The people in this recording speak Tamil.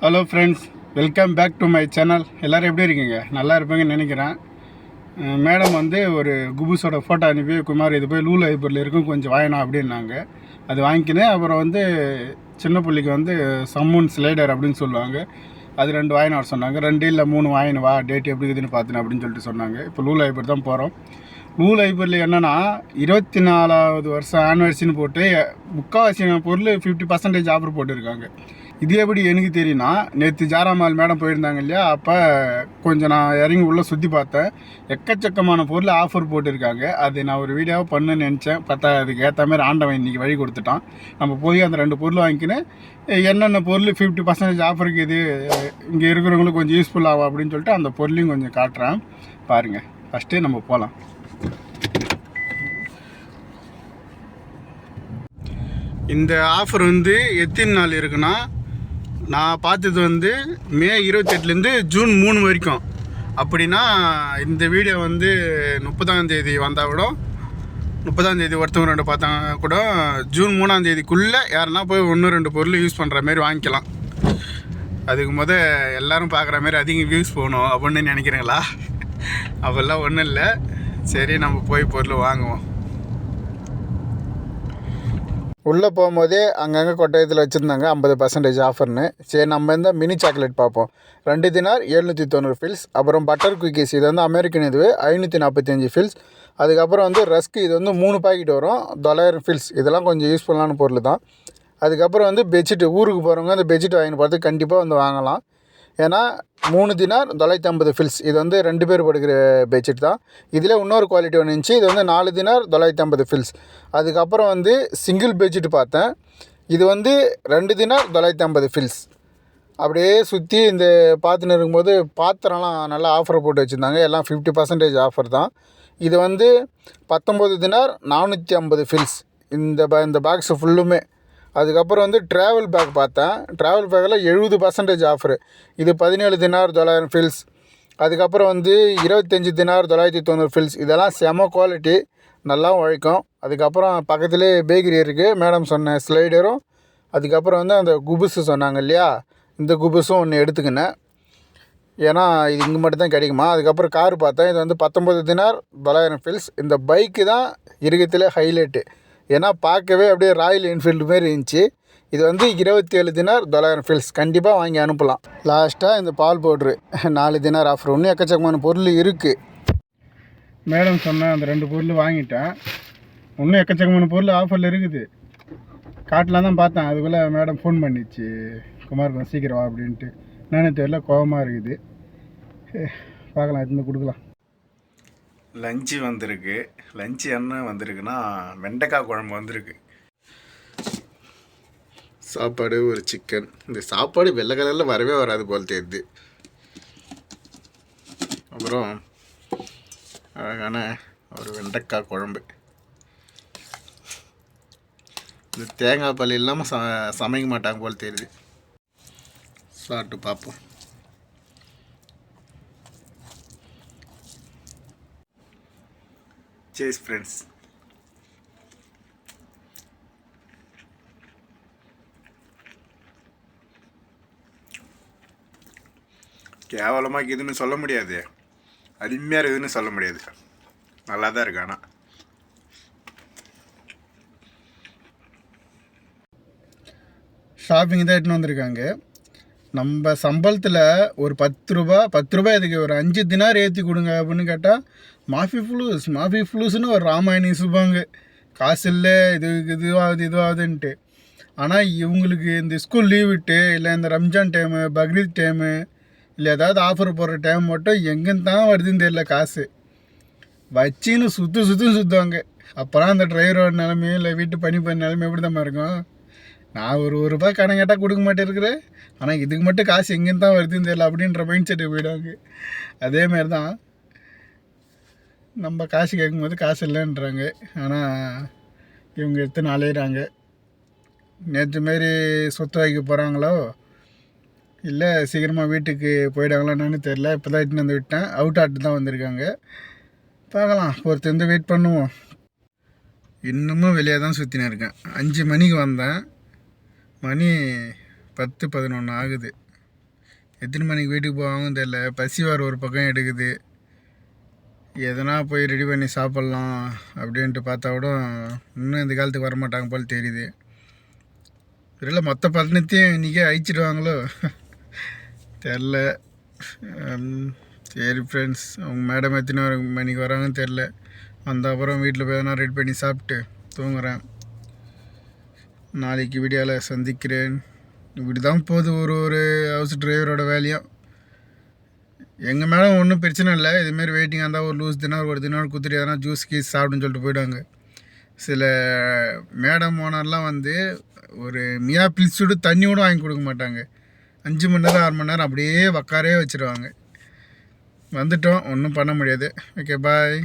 Hello friends welcome back to my channel எல்லோரும் எப்படி இருக்கீங்க? நல்லா இருப்பீங்கன்னு நினைக்கிறேன். மேடம் வந்து ஒரு குபுஸோட ஃபோட்டோ அனுப்பி குமார் இது போய் லூ லைப்ரரியில் இருக்கும் கொஞ்சம் வாங்கினா அப்படின்னாங்க. அது வாங்கிக்கினேன் அப்புறம் வந்து சின்ன பிள்ளைக்கு வந்து சம்மூன் ஸ்லைடர் அப்படின்னு சொல்லுவாங்க. அது ரெண்டு வாங்கின வர சொன்னாங்க. ரெண்டு இல்லை மூணு வாயினு வா டேட் எப்படி இருக்குதுன்னு பார்த்துனேன் அப்படின்னு சொல்லிட்டு சொன்னாங்க. இப்போ லூ லைப்ரரி தான் போகிறோம் லூ லைப்ரரியில் என்னென்னா இருபத்தி நாலாவது வருஷம் ஆனிவர்சரின்னு போட்டு முக்கால்வாசி பொருள் ஃபிஃப்டி பர்சன்டேஜ் ஆஃபர் போட்டிருக்காங்க. இது எப்படி எனக்கு தெரியும்னா நேற்று ஜாராமால் மேடம் போயிருந்தாங்க இல்லையா? அப்போ கொஞ்சம் நான் இறங்கி உள்ளே சுற்றி பார்த்தேன். எக்கச்சக்கமான பொருள் ஆஃபர் போட்டிருக்காங்க. அது நான் ஒரு வீடியோவை பண்ணுன்னு நினச்சேன். பார்த்தா அதுக்கு ஏற்ற மாதிரி ஆண்டவன் இன்றைக்கி வழி கொடுத்துட்டான். நம்ம போய் அந்த ரெண்டு பொருள் வாங்கிக்கின்னு என்னென்ன பொருள் ஃபிஃப்டி பர்சன்டேஜ் ஆஃபருக்கு இது இங்கே இருக்கிறவங்களுக்கு கொஞ்சம் யூஸ்ஃபுல் ஆகும் அப்படின்னு சொல்லிட்டு அந்த பொருளையும் கொஞ்சம் காட்டுறேன். பாருங்கள் ஃபஸ்ட்டே நம்ம போகலாம் இந்த ஆஃபர் வந்து எத்தனை நாள் இருக்குன்னா நான் பார்த்தது வந்து மே இருபத்தெட்டுலேருந்து ஜூன் மூணு வரைக்கும். அப்படின்னா இந்த வீடியோ வந்து முப்பதாம் தேதி வந்தால் கூட முப்பதாம் தேதி ஒருத்தவங்க ரெண்டு பார்த்தாங்க கூட ஜூன் மூணாம் தேதிக்குள்ளே யாருன்னா போய் ஒன்று ரெண்டு பொருள் யூஸ் பண்ணுற மாதிரி வாங்கிக்கலாம். அதுக்கு முத எல்லோரும் பார்க்குற மாதிரி அதிகம் வியூஸ் போகணும் அப்படின்னு நினைக்கிறீங்களா? அப்போல்லாம் ஒன்றும் இல்லை. சரி நம்ம போய் பொருள் வாங்குவோம். உள்ளே போகும்போதே அங்கங்கே கொட்டயத்தில் வச்சுருந்தாங்க ஐம்பது பர்சன்டேஜ் ஆஃபர்னு சரி நம்ம இருந்தால் மினி சாக்லேட் பார்ப்போம். ரெண்டு தினார் எழுநூற்றி தொண்ணூறு ஃபில்ஸ் அப்புறம் பட்டர் குக்கீஸ் இது வந்து அமெரிக்கன் இதுவே ஐநூற்றி நாற்பத்தஞ்சு ஃபில்ஸ் அதுக்கப்புறம் வந்து ரஸ்க்கு இது வந்து மூணு பாக்கெட் வரும். தொள்ளாயிரம் ஃபில்ஸ் இதெல்லாம் கொஞ்சம் யூஸ்ஃபுல்லான பொருள் தான். அதுக்கப்புறம் வந்து பெட்ஷீட் ஊருக்கு போகிறவங்க அந்த பெட்ஷீட் வாங்கி பார்த்து கண்டிப்பாக வந்து வாங்கலாம். ஏன்னா மூணு தினார் தொள்ளாயிரத்தி ஐம்பது ஃபில்ஸ் இது வந்து ரெண்டு பேர் படுக்கிற பெட்ஷீட் தான். இதில் இன்னொரு குவாலிட்டி ஒன்று இருந்துச்சு. இது வந்து நாலு தினார் தொள்ளாயிரத்தி ஐம்பது ஃபில்ஸ் அதுக்கப்புறம் வந்து சிங்கிள் பெட்ஷீட் பார்த்தேன். இது வந்து ரெண்டு தினார் தொள்ளாயிரத்தி ஐம்பது ஃபில்ஸ் அப்படியே சுற்றி இந்த பார்த்துன்னு இருக்கும்போது பாத்திரம்லாம் நல்லா ஆஃபர் போட்டு வச்சுருந்தாங்க. எல்லாம் ஃபிஃப்டி பர்சன்டேஜ் ஆஃபர் தான். இது வந்து பத்தொம்பது தினார் நானூற்றி ஐம்பது ஃபில்ஸ் இந்த ப இந்த பாக்ஸு ஃபுல்லுமே அதுக்கப்புறம் வந்து ட்ராவல் பேக் பார்த்தேன். ட்ராவல் பேக்கில் எழுபது பர்சன்டேஜ் ஆஃபரு இது பதினேழு தினார் தொள்ளாயிரம் ஃபில்ஸ் அதுக்கப்புறம் வந்து இருபத்தஞ்சி தினார் தொள்ளாயிரத்தி தொண்ணூறு ஃபில்ஸ் இதெல்லாம் செம குவாலிட்டி நல்லா உழைக்கும். அதுக்கப்புறம் பக்கத்துலேயே பேக்கரி இருக்குது மேடம் சொன்ன ஸ்லைடரும் அதுக்கப்புறம் வந்து அந்த குபுஸு சொன்னாங்க இல்லையா? இந்த குபுஸும் ஒன்று எடுத்துக்கினேன். ஏன்னா இது இங்கே மட்டும் தான் கிடைக்குமா? அதுக்கப்புறம் கார் பார்த்தேன். இது வந்து பத்தொம்பது தினார் தொள்ளாயிரம் ஃபில்ஸ் இந்த பைக்கு தான் இருக்கிறதுலே ஹைலைட்டு ஏன்னா பார்க்கவே அப்படியே ராயல் என்ஃபீல்டு மாரி இருந்துச்சு. இது வந்து இருபத்தி ஏழு தினார் தொள்ளாயிரம் ஃபீல்ஸ் கண்டிப்பாக வாங்கி அனுப்பலாம். லாஸ்ட்டாக இந்த பால் பவுட்ரு நாலு தினார் ஆஃபர் ஒன்றும் எக்கச்சக்கமான பொருள் இருக்குது மேடம் சொன்ன அந்த ரெண்டு பொருள் வாங்கிட்டேன். இன்னும் எக்கச்சக்கமான பொருள் ஆஃபரில் இருக்குது. காட்டில் தான் பார்த்தேன். அதுக்குள்ளே மேடம் ஃபோன் பண்ணிச்சு. குமார் சீக்கிரம் வா அப்படின்ட்டு. என்னென்னு தெரியல கோபமாக இருக்குது. ஏ, பார்க்கலாம் எடுத்துன்னு கொடுக்கலாம். லஞ்சு வந்திருக்கு. லஞ்சு என்ன வந்திருக்குன்னா வெண்டைக்காய் குழம்பு வந்திருக்கு. சாப்பாடு ஒரு சிக்கன் இந்த சாப்பாடு வெள்ளை கலரில் வரவே வராது போல் தெரியுது. அப்புறம் அழகான ஒரு வெண்டைக்காய் குழம்பு. இந்த தேங்காய் பால் இல்லாமல் ச சமைக்க மாட்டாங்க போல் தெரியுது. சாப்பிட்டு பார்ப்போம். சேஸ் ஃப்ரெண்ட்ஸ் கேவலமாக இருக்குதுன்னு சொல்ல முடியாது. அருமையாக இருக்குதுன்னு சொல்ல முடியாது. நல்லா தான் இருக்கு ஆனால் ஷாப்பிங் தான் எடுத்துன்னு வந்திருக்காங்க. நம்ம சம்பளத்தில் ஒரு பத்து ரூபா பத்து ரூபாய் இதுக்கு ஒரு அஞ்சு தினார் ஏற்றி கொடுங்க அப்படின்னு கேட்டால் மாஃபி ஃப்ளூஸ் மாஃபி ஃப்ளூஸ்னு ஒரு ராமாயணி சுபாங்க காசு இல்லை இது இதுவாகுது இதுவாகுதுன்ட்டு. ஆனால் இவங்களுக்கு இந்த ஸ்கூல் லீவ் விட்டு இல்லை இந்த ரம்ஜான் டைமு பக்ரீத் டைமு இல்லை ஏதாவது ஆஃபர் போடுற டைம் மட்டும் எங்கேருந்து தான் வருதுன்னு தெரியல காசு. வச்சின்னு சுற்று சுற்றும் சுற்றுவாங்க அப்புறம் அந்த டிரைவரோட நிலமையும் இல்லை வீட்டு பணி பண்ண நிலமையும் எப்படி தான் இருக்கும்? நான் ஒரு ஒரு ரூபாய் கடன் கேட்டால் கொடுக்க மாட்டேன் ஆனால் இதுக்கு மட்டும் காசு எங்கேருந்து தான் வருதுன்னு தெரியல அப்படின்ற மைண்ட் செட்டு போயிடுவாங்க. அதேமாரி தான் நம்ம காசு கேட்கும்போது காசு இல்லைன்றாங்க. ஆனால் இவங்க எடுத்து அலையிறாங்க நேற்று மாரி சொத்து வைக்க போகிறாங்களோ இல்லை சீக்கிரமாக வீட்டுக்கு போயிடுவாங்களான்னு தெரில இப்போ தான் இட்டுன்னு வந்து விட்டேன். அவுட் ஆட்டு தான் வந்திருக்காங்க. பார்க்கலாம். பொறுத்து வெயிட் பண்ணுவோம். இன்னமும் வெளியே தான் சுற்றினு இருக்கேன். அஞ்சு மணிக்கு வந்தேன். மணி பத்து பதினொன்று ஆகுது. எத்தனை மணிக்கு வீட்டுக்கு போவாங்கன்னு தெரில பசி வர ஒரு பக்கம் எடுக்குது. எதனா போய் ரெடி பண்ணி சாப்பிட்லாம் அப்படின்ட்டு பார்த்தா கூட இன்னும் இந்த காலத்துக்கு வரமாட்டாங்க போல் தெரியுது. தெரியல மொத்த பட்டணத்தையும் இன்றைக்கே அழிச்சிடுவாங்களோ? தெரில சரி ஃப்ரெண்ட்ஸ் அவங்க மேடம் எத்தனை மணிக்கு வராங்கன்னு தெரில வந்த அப்புறம் வீட்டில் போய் எதனா ரெடி பண்ணி சாப்பிட்டு தூங்குறேன். நாளைக்கு வீடியோவில் சந்திக்கிறேன். இப்படி தான் போகுது ஒரு ஒரு ஹவுஸ் டிரைவரோட வேலையும். எங்கள் மேடம் ஒன்றும் பிரச்சனை இல்லை. இதுமாரி வெயிட்டிங்காக இருந்தால் ஒரு லூஸ் தினம் ஒரு தினம் குத்துட்டு எதனா ஜூஸ் கீஸ் சாப்பிடுன்னு சொல்லிட்டு போயிடுவாங்க. சில மேடம் ஓனர்லாம் வந்து ஒரு மியா பிளிச்சுடு தண்ணி கூட வாங்கி கொடுக்க மாட்டாங்க. அஞ்சு மணி நேரம் ஆறு மணி நேரம் அப்படியே உக்காரே வச்சுருவாங்க. வந்துட்டோம். ஒன்றும் பண்ண முடியாது. Okay bye